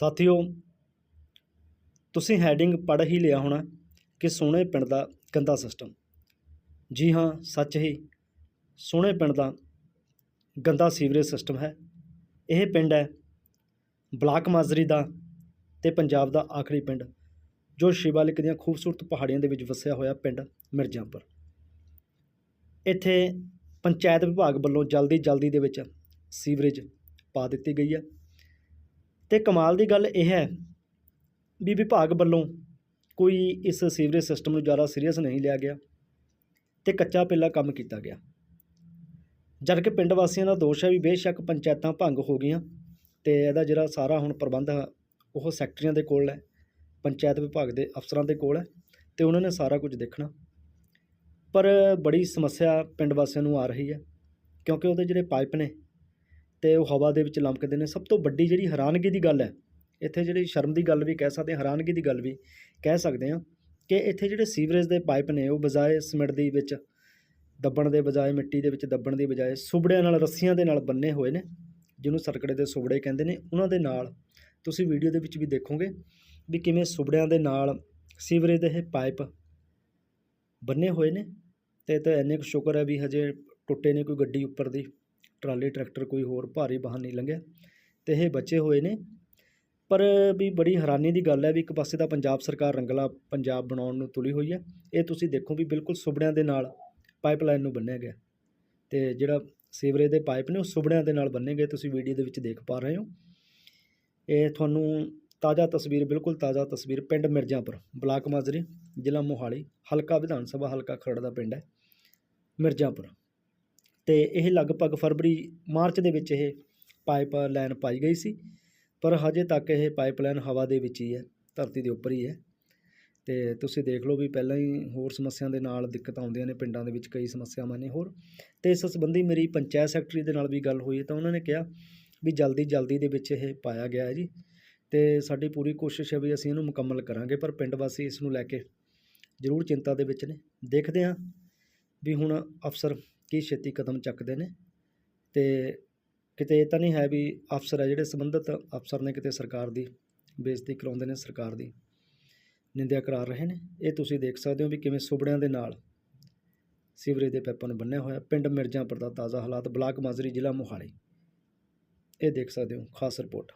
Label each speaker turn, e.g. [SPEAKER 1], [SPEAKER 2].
[SPEAKER 1] ਸਾਥੀਓ, ਤੁਸੀਂ ਹੈਡਿੰਗ ਪੜ੍ਹ ਹੀ ਲਿਆ ਹੋਣਾ ਕਿ ਸੋਹਣੇ ਪਿੰਡ ਦਾ ਗੰਦਾ ਸਿਸਟਮ ਜੀ ਹਾਂ, ਸੱਚ ਹੀ, ਸੋਹਣੇ ਪਿੰਡ ਦਾ ਗੰਦਾ ਸੀਵਰੇਜ ਸਿਸਟਮ ਹੈ। ਇਹ ਪਿੰਡ ਹੈ ਬਲਾਕ ਮਾਜ਼ਰੀ ਦਾ ਤੇ ਪੰਜਾਬ ਦਾ ਆਖਰੀ ਪਿੰਡ, ਜੋ ਸ਼ਿਵਾਲਿਕ ਦੀਆਂ ਖੂਬਸੂਰਤ ਪਹਾੜੀਆਂ ਦੇ ਵਿੱਚ ਵਸਿਆ ਹੋਇਆ ਪਿੰਡ ਮਿਰਜ਼ਾਪੁਰ। ਇੱਥੇ ਪੰਚਾਇਤ ਵਿਭਾਗ ਵੱਲੋਂ ਜਲਦੀ ਜਲਦੀ ਦੇ ਵਿੱਚ ਸੀਵਰੇਜ ਪਾ ਦਿੱਤੀ ਗਈ ਹੈ। ਤੇ ਕਮਾਲ ਦੀ ਗੱਲ ਇਹ ਹੈ ਵੀ ਵਿਭਾਗ ਵੱਲੋਂ ਕੋਈ ਇਸ ਸੀਵਰੇਜ ਸਿਸਟਮ ਨੂੰ ਜ਼ਿਆਦਾ ਸੀਰੀਅਸ ਨਹੀਂ ਲਿਆ ਗਿਆ ਤੇ ਕੱਚਾ ਪਿੱਲਾ ਕੰਮ ਕੀਤਾ ਗਿਆ। ਜਦ ਕਿ ਪਿੰਡ ਵਾਸੀਆਂ ਦਾ ਦੋਸ਼ ਹੈ ਵੀ ਬੇਸ਼ੱਕ ਪੰਚਾਇਤਾਂ ਭੰਗ ਹੋ ਗਈਆਂ ਤੇ ਇਹਦਾ ਜਿਹੜਾ ਸਾਰਾ ਹੁਣ ਪ੍ਰਬੰਧ ਹੈ ਉਹ ਸੈਕਟਰੀਆਂ ਦੇ ਕੋਲ ਹੈ, ਪੰਚਾਇਤ ਵਿਭਾਗ ਦੇ ਅਫਸਰਾਂ ਦੇ ਕੋਲ ਹੈ ਤੇ ਉਹਨਾਂ ਨੇ ਸਾਰਾ ਕੁਝ ਦੇਖਣਾ। ਪਰ ਬੜੀ ਸਮੱਸਿਆ ਪਿੰਡ ਵਾਸੀਆਂ ਨੂੰ ਆ ਰਹੀ ਹੈ ਕਿਉਂਕਿ ਉਹਦੇ ਜਿਹੜੇ ਪਾਈਪ ਨੇ ਤੇ ਉਹ ਹਵਾ ਦੇ ਵਿੱਚ ਲਮਕਦੇ ਨੇ। ਸਭ ਤੋਂ ਵੱਡੀ ਜਿਹੜੀ ਹੈਰਾਨਗੀ ਦੀ ਗੱਲ ਹੈ, ਇੱਥੇ ਜਿਹੜੀ ਸ਼ਰਮ ਦੀ ਗੱਲ ਵੀ ਕਹਿ ਸਕਦੇ ਹਾਂ, ਹੈਰਾਨਗੀ ਦੀ ਗੱਲ ਵੀ ਕਹਿ ਸਕਦੇ ਹਾਂ ਕਿ ਇੱਥੇ ਜਿਹੜੇ ਸੀਵਰੇਜ ਦੇ ਪਾਈਪ ਨੇ, ਉਹ ਬਜਾਏ ਸਿਮਟ ਦੀ ਵਿੱਚ, ਦੱਬਣ ਦੇ ਬਜਾਏ, ਮਿੱਟੀ ਦੇ ਵਿੱਚ ਦੱਬਣ ਦੀ ਬਜਾਏ ਸੁਬੜਿਆਂ ਨਾਲ, ਰੱਸੀਆਂ ਦੇ ਨਾਲ ਬੰਨੇ ਹੋਏ ਨੇ, ਜਿਹਨੂੰ ਸਰਕੜੇ ਦੇ ਸੁਬੜੇ ਕਹਿੰਦੇ ਨੇ। ਉਹਨਾਂ ਦੇ ਨਾਲ, ਤੁਸੀਂ ਵੀਡੀਓ ਦੇ ਵਿੱਚ ਵੀ ਦੇਖੋਗੇ ਵੀ ਕਿਵੇਂ ਸੁਬੜਿਆਂ ਦੇ ਨਾਲ ਸੀਵਰੇਜ ਦੇ ਇਹ ਪਾਈਪ ਬੰਨੇ ਹੋਏ ਨੇ। ਤੇ ਤਾਂ ਇੰਨੇ ਕੁ ਸ਼ੁਕਰ ਹੈ ਵੀ ਹਜੇ ਟੁੱਟੇ ਨੇ ਕੋਈ ਗੱਡੀ ਉੱਪਰ ਦੀ ਟਰਾਲੀ, ਟਰੈਕਟਰ ਕੋਈ ਹੋਰ ਭਾਰੀ ਵਾਹਨ ਨਹੀਂ ਲੰਘਿਆ ਤੇ ਇਹ ਬਚੇ ਹੋਏ ਨੇ। ਪਰ ਵੀ ਬੜੀ ਹੈਰਾਨੀ ਦੀ ਗੱਲ ਹੈ ਵੀ ਇੱਕ ਪਾਸੇ ਤਾਂ ਪੰਜਾਬ ਸਰਕਾਰ ਰੰਗਲਾ ਪੰਜਾਬ ਬਣਾਉਣ ਨੂੰ ਤੁਲੀ ਹੋਈ ਹੈ। ਇਹ ਤੁਸੀਂ ਦੇਖੋ ਵੀ ਬਿਲਕੁਲ ਸੁਬੜਿਆਂ ਦੇ ਨਾਲ ਪਾਈਪਲਾਈਨ ਨੂੰ ਬੰਨਿਆ ਗਿਆ ਤੇ ਜਿਹੜਾ ਸੀਵਰੇਜ ਦੇ ਪਾਈਪ ਨੇ ਉਹ ਸੁਬੜਿਆਂ ਦੇ ਨਾਲ ਬੰਨੇ ਗਏ, ਤੁਸੀਂ ਵੀਡੀਓ ਦੇ ਵਿੱਚ ਦੇਖ ਪਾ ਰਹੇ ਹੋ। ਇਹ ਤੁਹਾਨੂੰ ਤਾਜ਼ਾ ਤਸਵੀਰ, ਬਿਲਕੁਲ ਤਾਜ਼ਾ ਤਸਵੀਰ ਪਿੰਡ ਮਿਰਜ਼ਾਪੁਰ, ਬਲਾਕ ਮਾਜਰੀ, ਜ਼ਿਲ੍ਹਾ ਮੋਹਾਲੀ, ਹਲਕਾ ਵਿਧਾਨ ਸਭਾ, ਹਲਕਾ ਖਰੜ ਦਾ ਪਿੰਡ ਹੈ ਮਿਰਜ਼ਾਪੁਰ। ਤੇ ਇਹ ਲਗਭਗ ਫਰਵਰੀ, ਮਾਰਚ ਦੇ ਵਿੱਚ ਇਹ ਪਾਈਪ ਲਾਈਨ ਪਾਈ ਗਈ ਸੀ। ਪਰ ਹਜੇ ਤੱਕ ਇਹ ਪਾਈਪ ਪਾਈਪਲਾਈਨ ਹਵਾ ਦੇ ਵਿੱਚ ਹੀ ਹੈ, ਧਰਤੀ ਦੇ ਉੱਪਰ ਹੀ ਹੈ। ਤੇ ਤੁਸੀਂ ਦੇਖ ਲਓ ਵੀ ਪਹਿਲਾਂ ਹੀ ਹੋਰ ਸਮੱਸਿਆ ਦੇ ਨਾਲ ਦਿੱਕਤਾਂ ਆਉਂਦੀਆਂ ਨੇ ਪਿੰਡਾਂ ਦੇ ਵਿੱਚ ਕਈ ਸਮੱਸਿਆਵਾਂ ਨੇ ਹੋਰ। ਤੇ ਇਸ ਸੰਬੰਧੀ ਮੇਰੀ ਪੰਚਾਇਤ ਸੈਕਟਰੀ ਦੇ ਨਾਲ ਵੀ ਗੱਲ ਹੋਈ ਤਾਂ ਉਹਨਾਂ ਨੇ ਕਿਹਾ ਵੀ ਜਲਦੀ ਜਲਦੀ ਦੇ ਵਿੱਚ ਇਹ ਪਾਇਆ ਗਿਆ ਹੈ ਜੀ। ਤੇ ਸਾਡੀ ਪੂਰੀ ਕੋਸ਼ਿਸ਼ ਹੈ ਵੀ ਅਸੀਂ ਇਹਨੂੰ ਮੁਕੰਮਲ ਕਰਾਂਗੇ, ਪਰ ਪਿੰਡ ਵਾਸੀ ਇਸ ਨੂੰ ਲੈ ਕੇ ਜ਼ਰੂਰ ਚਿੰਤਾ ਦੇ ਵਿੱਚ ਨੇ। ਦੇਖਦੇ ਹਾਂ ਵੀ ਹੁਣ ਅਫਸਰ ਕੀ ਛੇਤੀ ਕਦਮ ਚੱਕਦੇ ਨੇ ਤੇ ਕਿਤੇ ਇਹ ਤਾਂ ਨਹੀਂ ਹੈ ਵੀ ਅਫਸਰ ਹੈ ਜਿਹੜੇ ਸੰਬੰਧਿਤ ਅਫਸਰ ਨੇ ਕਿਤੇ ਸਰਕਾਰ ਦੀ ਬੇਇੱਜ਼ਤੀ ਕਰਾਉਂਦੇ ਨੇ ਸਰਕਾਰ ਦੀ, ਨਿੰਦਿਆ ਕਰਾ ਰਹੇ ਨੇ। ਇਹ ਤੁਸੀਂ ਦੇਖ ਸਕਦੇ ਹੋ ਵੀ ਕਿਵੇਂ ਸੁਬੜਿਆਂ ਦੇ ਨਾਲ ਸੀਵਰੇਜ ਦੇ ਪੈਪਾਂ ਨੂੰ ਬੰਨਿਆ ਹੋਇਆ, ਪਿੰਡ ਮਿਰਜ਼ਾਪੁਰ ਦਾ ਤਾਜ਼ਾ ਹਾਲਾਤ, ਬਲਾਕ ਮਾਜ਼ਰੀ ਜ਼ਿਲ੍ਹਾ ਮੋਹਾਲੀ। ਇਹ ਦੇਖ ਸਕਦੇ ਹੋ, ਖਾਸ ਰਿਪੋਰਟ।